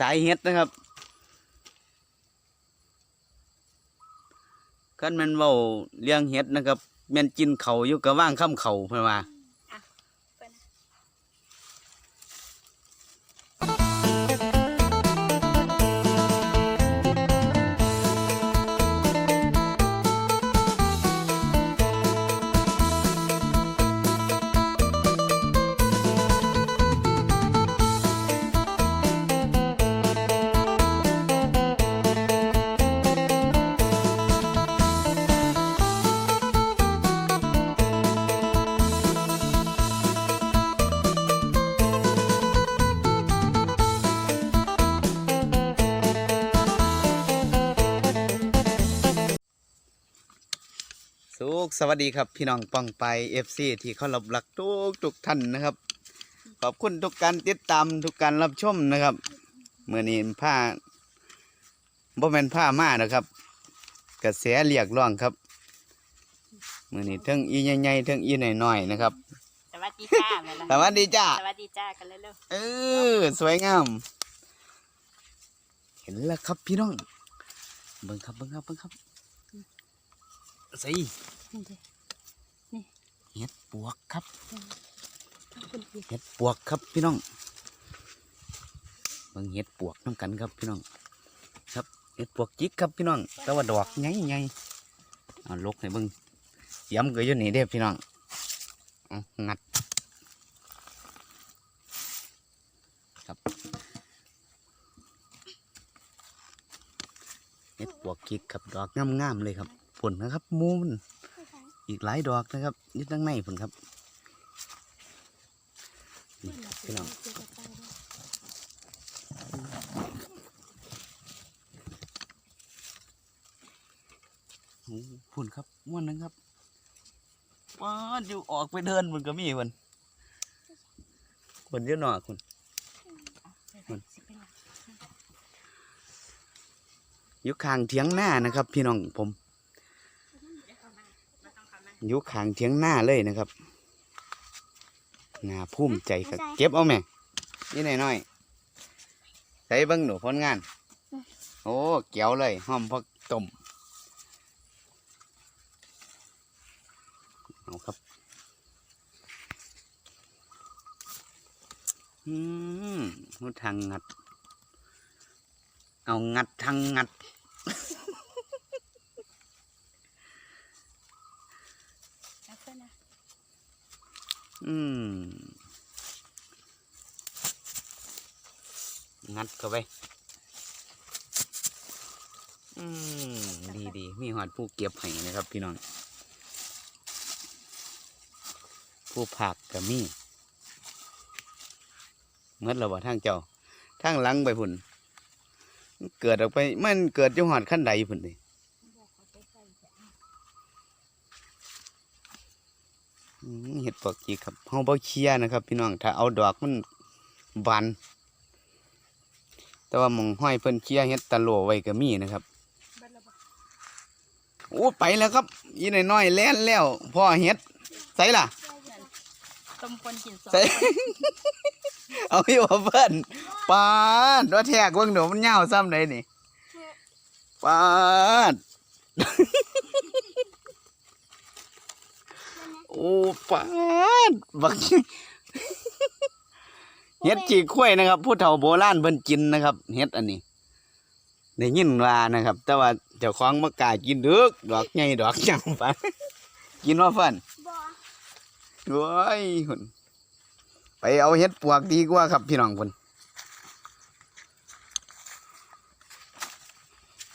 สายเฮ็ดนะครับกันแมันเว้าเลี้ยงเฮ็ดนะครับแม่นกินเขาอยู่กับว่างข้ามเขาเพิ่นว่า สุขสวัสดีครับพี่น้องป้องไปเอฟซีที่เขารับรักทุกทุกท่านนะครับ ขอบคุณทุกการติดตามทุกการรับชมนะครับเมื่อนี้ผ้าบ่แม่นผ้ามานะครับ กระแสเรียกร้องครับเมื่อนี้เทั้งอีใหญ่ๆเทั้งอีหน่อยๆนะครับสวัสดีจ้าแม่ละสวัสดีจ้าสวัสดีจ้ากันเลยเร็วเออสวยงาม เห็นแล้วครับพี่น้องเบิ่งครับเบิ่งครับเบิ่งครับสิ นี่เด้เห็ดปวกครับคุณพี่เห็ดปวกครับพี่น้องเบิ่งเห็ดปวกน้ำกันครับพี่น้อง ครับเห็ดปวกจิกครับพี่น้อง แต่ว่าดอกใหญ่ใหญ่เอาลกให้เบิ่งย้ำก็อยู่นี่เด้อพี่น้องเอางัดครับเห็ดปวกจิกครับดอกงามๆเลยครับผลนะครับหมูมัน อีกหลายดอกนะครับอยึดตั้งในผลครับนี่ครับพี่น้องโอ้พุ่นครับม่วนหนึงครับว้าดอยู่ออกไปเดินมันก็มีคนคนเยอะหน่อคุณอยู่ข้างเถียงหน้านะครับ พี่น้องผม อยู่ข้างเถียงหน้าเลยนะครับน่าภูมิใจครับเก็บเอาแม่นี่หน่อยหน่อยๆใส่เบิ้งหนูผลงาน โอ้เกี่ยวเลยหอมพักต้มเอาครับอืมนูทางงัด เอางัดทางงัด เอาเพื่อนนะ อืมงัดเข้าไป อืม ดีดีมีหอดผู้เก็บให้นะครับ พี่น้อง ผู้ผักก็มีเมื่อเราบ่ทางเจ้าทางหลังไปพุ่น เกิดออกไป มันเกิดจังหวัดขั้นใดพุ่นนี่ เห็ดปวกจีครับเฮาบ่เคลียร์นะครับ พี่น้องถ้าเอาดอกมันบานแต่ว่าหมองห้อยเพิ่นเคลียร์เฮ็ดตะโหลไว้ก็มีนะครับเบิดแล้วบ่โอ้ไปแล้วครับอีน้อยๆแล่นแล้วพ่อเฮ็ดใส่ล่ะต้มคนกินสองใส่เอาอยู่ว่าเพิ่นปาดว่าแทกเบิ่งหนูมันยาวซ้ำใดนี่ปาด โอ้ปาดบักเฮ็ดจีข้วยนะครับ ผู้เฒ่าโบราณเพิ่นกินนะครับเฮ็ดอันนี้ได้ยินว่านะครับ แต่ว่าเจ้าของบ่กล้ากินเด้อดอกใหญ่ดอกยาวไปกินว่าฟันโอ้ยหุ่นไปเอาเห็ดปวกดีกว่าครับพี่น้องคน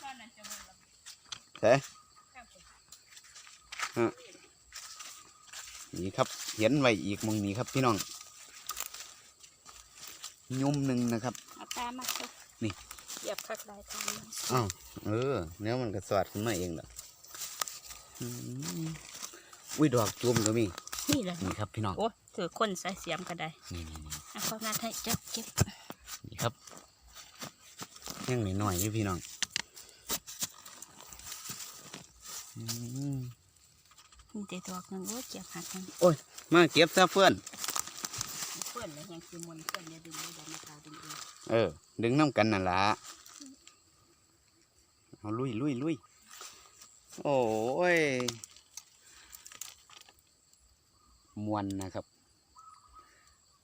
ข้าวนั้นจะเบิดแล้วเฮ้ข้าวผม นี่ครับเห็นไว้อีกหมองนี้ครับพี่น้องยุ่มหนึ่งนะครับเอาตามาเถอะนี่เหยียบคักได้ทางนี้อ้าวเออเนื้อมันก็สอดขึ้นมาเองดอกอืมอุ้ยดอกจุ่มก็มีนี่แหละนี่ครับพี่น้องโอ้ถือคนใส่เสียมก็ได้นี่นี่นี่เอาข้าวหน้าให้เจ้าเก็บนี่ครับยังหน่อยๆนี่พี่น้องอืม มีแต่ดอกหนึงโอ้เจ็บหักหนึงมาเก็บซะเพื่อนเพื่อนแล้วยังคือมนเพื่อนอย่าดึงเลยอย่ามาตาดึงเองเออ ดึงน้ำกันนั่นละเอาลุยลุยลุยโอ้ยมวนนะครับ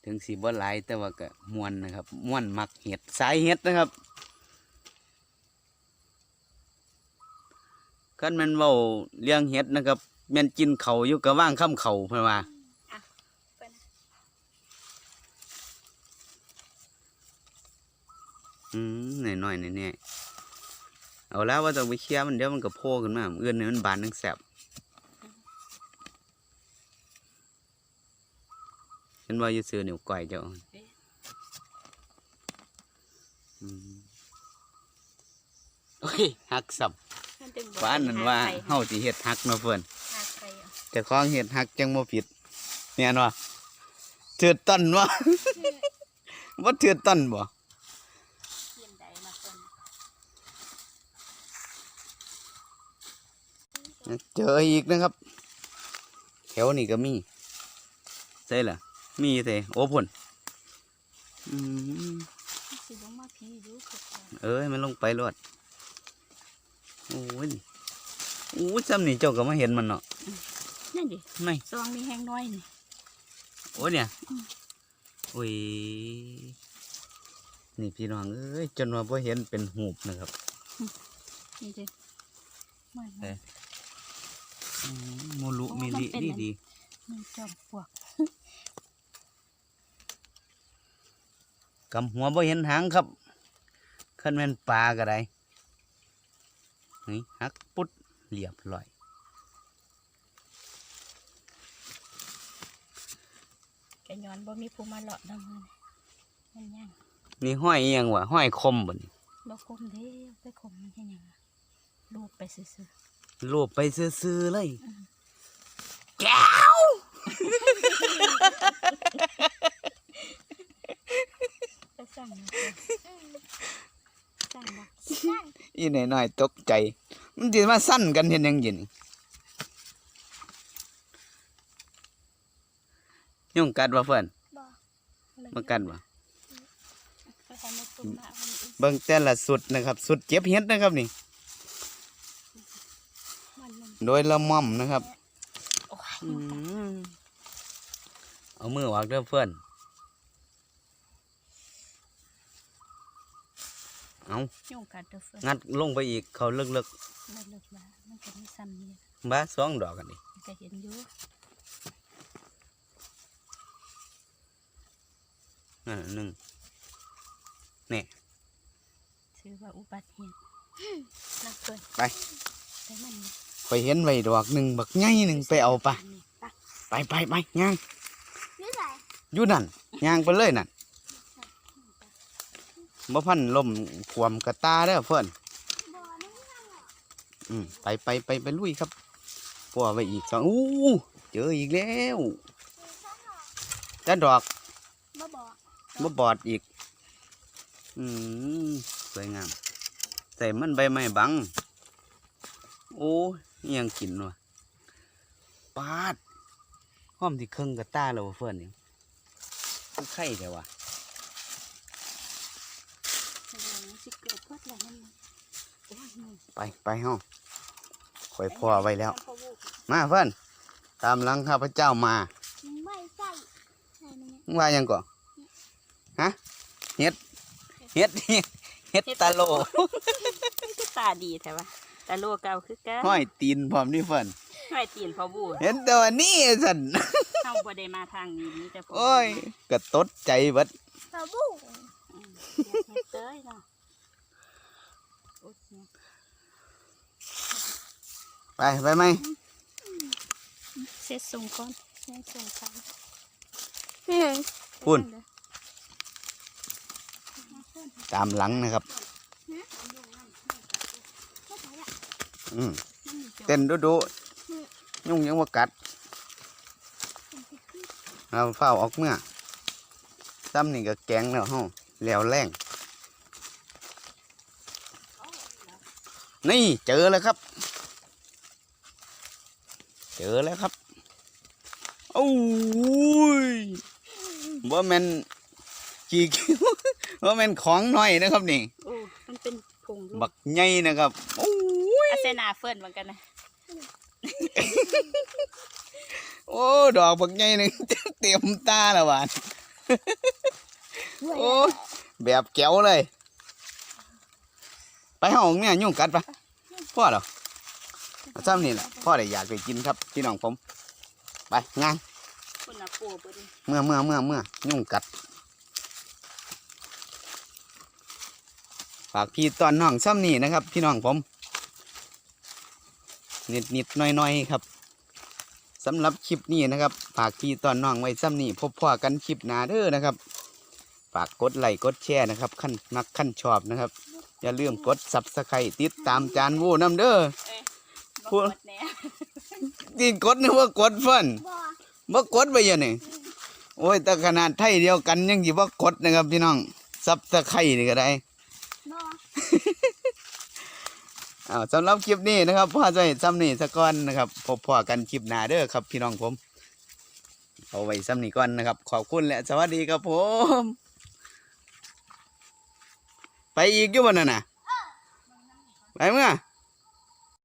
ถึงสีบ่หลายแต่ว่าก็มวนนะครับมวนมักเห็ดสายเห็ดนะครับกันแมันเว้าเลี้ยงเห็ดนะครับ แม่นกินเขาวอยู่กับว่างข้ามเขาเพิ่นว่าเพื่อนอืมหน่อยหน่อยๆเนี่ยเอาแล้วว่าต้องไปเคลียร์มันเดี๋ยวมันก็โผล่ขึ้นมาเอื้อนเนี่ยมันบานทั้งแสบเห็นว่าอยู่ซื้อนิ้วก้อยเจ้าอืมโอ้ยหักสับมันดึงบ่ว่าอันนั้นว่าหใครเฮาสิเฮ็ดหักเนาะเพิ่น หาใครอะเจ้าของเฮ็ดหักจังบ่ผิดเนี่ยนว่าเถือดต้นวะบ่เถือดต้นบ่เทียมใดมาเพื่อนเจออีกนะครับ แถวนี้ก็มีใช่ล่ะ มีแต่โอ้พ่นอืมสิลงมาพี่อยู่เกิดก่อนเอ้ยมันลงไปรวดโอ้ยโอ้ยจำนี่เจ้าก็มาเห็นมันเนาะ นั่นดิไม่ซองนี่แห้งน้อยนี่โอ้ยเนี่ยโอ้ยนี่พี่น้องเอ้ยจนว่าพอเห็นเป็นหูบนะครับนี่ดิไม่เอ๊ะไม่อืมโมลุมิลิมันเป็นดีอันดีมันจอมปลวกกำหัวพอเห็นหางครับขันแม่นปลาก็ได้นี่หักปุ๊ดเรียบร้อย กย้อนบ่มีผู้มาเลาะนำมันมันยังนี่ห้อยอิหยังวะห้อยคมบ่นี่บ่คมเด้อไปคมมันแค่ยังอะลูบไปซื่อรูปไปซื้อๆเลยแก้วๆไปสั่งมาเถอะสั่งบ่อีหน่อยๆตกใจ มันจะมาสั้นกันเห็นยังยิน ยุ่งกัดว่าเพื่อนบ่มากัดว่าไปทำมาตุ่มมาวันนี้เบิ่งแต่ละสุดนะครับ สุดเจ็บเฮ็ดนะครับนี่มันมันโดยละม่อมนะครับโอ้ยอืมเอามือวางเด้อเพื่อนเอายุ่งกัดเด้อเฟิร์นงัดลงไปอีกเขาเลิกมันเลิกละมันก็มีซ้ำนี่ๆบ้าสองดอกกันนี่ มันก็เห็นอยู่นั่นนะหนึ่งถือว่าอุบัติเหตุนักเฟิร์นไปแต่มันนี่ไปเห็นไว้ดอกหนึ่งบักใหญ่หนึ่งไปเอาปะนี่ปะไปไปไปย่างนี่ไหนอยู่นั่นย่างไปเลยนั่นบ่พันลมความกระตาเด้อเพื่อนบ่อนี่อืมไปไปไปไปลุยครับปัวไปอีกสองอู้เจออีกแล้วจ้าดอกบ่บ่อ บ่บอดอีก อืมสวยงาม ใส่มันใบไม้บัง โอ้ยอิหยังกินวะปาดห้อมที่เครื่องกระตาแล้ววะเพื่อนนี่คือไข่แต่ว่าแสดงว่าสิเกิดเพื่ออะไรนั่นน่ะโอ้ยนี่ไปไปห้องคอยพ่อไว้แล้วพ่อวูบมาเพื่อนตามหลังข้าพเจ้ามาไม่ใส่ใส่มันเนี่ยมึงว่าหยังก่อน ฮะเฮ็ดเฮ็ดเฮ็ดตาโลมันก็ตาดีแท้วะตาโลเก่าคือกันห้อยตีนพร้อมนี่เพื่อนห้อยตีนพ่อวูบเห็นตัวนี้สันเฮาบ่ได้มาทางนี้มีแต่พ่อโอ้ยกระตดใจเบิดปลาบู่อืมเฮ็ดเฮ็ดเต้ยเนาะโอ้ยเนี่ยไปไปไหมเสร็จส่งก่อนเสร็จส่งค่ะพุ่น ตามหลังนะครับ อืมเต้นดูดูยุ่งยังว่ากัดเราเฝ้าออกเมื่อซ้ำนี่ก็แกงแล้วห้องแล้วแรงนี่เจอแล้วครับ เจอแล้วครับโอ้ยบ่แมนกี่คิ วบ่แม่นของน้อยนะครับนี่โอ้มันเป็นผงลูกบักใหญ่นะครับโอ้ยอาเซนาเฟิร์นเหมือนกันนะโอ้ดอกบักใหญ่หนึงเต็มตาและหวานโอ้ยแบบแก้วเลย ไปห้องเนี่ยยุ่งกัดปะพ่อเหรอเอาซ้ำนี่แหละพ่อได้อยากไปกินครับพี่น้องผม ไปงานคุณน่ะปูบ่ดิเมื่อเมื่อเมื่อเมื่อยุ่งกัด ฝากพี่ตอนน้องซ้ำนี่นะครับ พี่น้องผมนิดนิดๆหน้อยน้อยๆครับสำหรับคลิปนี้นะครับ ฝากพี่ตอนน้องไว้ซ้ำนี่พบพ่อกันคลิปหน้าเด้อนะครับ ฝากกดไลค์กดแชร์นะครับขั้นมักขั้นชอบนะครับ อย่าลืมกดซับสไครต์ติดตามจานวูน้ำเด้อเอ้ยพูบ่ดหมดแน่ติดกดนึกว่ากดเฟินบ่บ่กดไปอยังนี่โอ้ยแต่ขนาดไทยเดียวกันยังสิบ่กดนะครับพี่น้องซับสไครต์นี่ก็ได้บ่ อ้าวสำหรับคลิปนี้นะครับพ่อจะเห็นซ้ำนี่สะก้อนนะครับพบพ่อกันคลิปหน้าเด้อครับ พี่น้องผม เอาไว้ซ้ำนี่ก่อนนะครับ ขอบคุณและสวัสดีครับผม ไปอีกอยู่บนนั่นน่ะ ไปเมื่อ